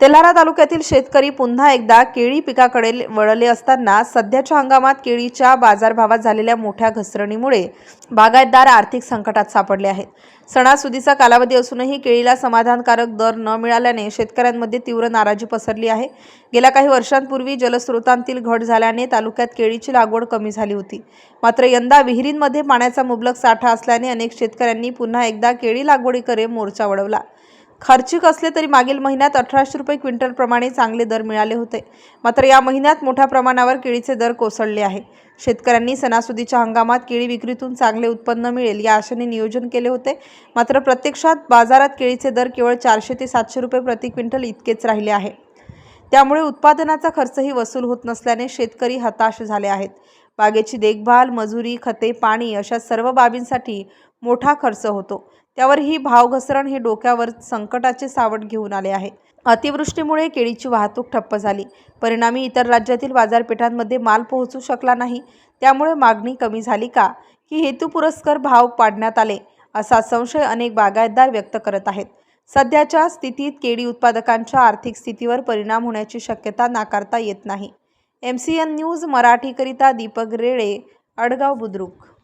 Telhara तालुक्यातील शेतकरी पुन्हा एकदा केळी पिकाकडे वळले असताना सध्याच्या हंगामात केळीच्या बाजारभावात झालेल्या मोठ्या घसरणीमुळे बागायतदार आर्थिक संकटात सापडले आहेत. सणासुदीचा कालावधी असूनही केळीला समाधानकारक दर न मिळाल्याने शेतकऱ्यांमध्ये तीव्र नाराजी पसरली आहे. गेल्या काही वर्षांपूर्वी जलस्रोतांतील घट झाल्याने तालुक्यात केळीची लागवड कमी झाली होती. मात्र यंदा विहिरींमध्ये पाण्याचा मुबलक साठा असल्याने अनेक शेतकऱ्यांनी पुन्हा एकदा केळी लागवडीकडे मोर्चा वळवला. खर्चिक असले तरी मागील महिन्यात अठराशे रुपये क्विंटलप्रमाणे चांगले दर मिळाले होते. मात्र या महिन्यात मोठ्या प्रमाणावर केळीचे दर कोसळले आहे. शेतकऱ्यांनी सणासुदीच्या हंगामात केळी विक्रीतून चांगले उत्पन्न मिळेल या आशेने नियोजन केले होते. मात्र प्रत्यक्षात बाजारात केळीचे दर केवळ चारशे ते सातशे रुपये प्रति क्विंटल इतकेच राहिले आहे. त्यामुळे उत्पादनाचा खर्चही वसूल होत नसल्याने शेतकरी हताश झाले आहेत. बागेची देखभाल मजुरी खते पाणी अशा सर्व बाबींसाठी मोठा खर्च होतो. त्यावर ही भावघसरण हे डोक्यावर संकटाचे सावट घेऊन आले आहे. अतिवृष्टीमुळे केळीची वाहतूक ठप्प झाली. परिणामी इतर राज्यातील बाजारपेठांमध्ये माल पोहोचू शकला नाही. त्यामुळे मागणी कमी झाली का? की हेतुपुरस्कर भाव पाडण्यात आले असा संशय अनेक बागायतदार व्यक्त करत आहेत. सध्याच्या स्थितीत केळी उत्पादकांच्या आर्थिक स्थितीवर परिणाम होण्याची शक्यता नाकारता येत नाही. एम सी एन न्यूज मराठीकरिता दीपक रेळे अडगाव बुद्रुक.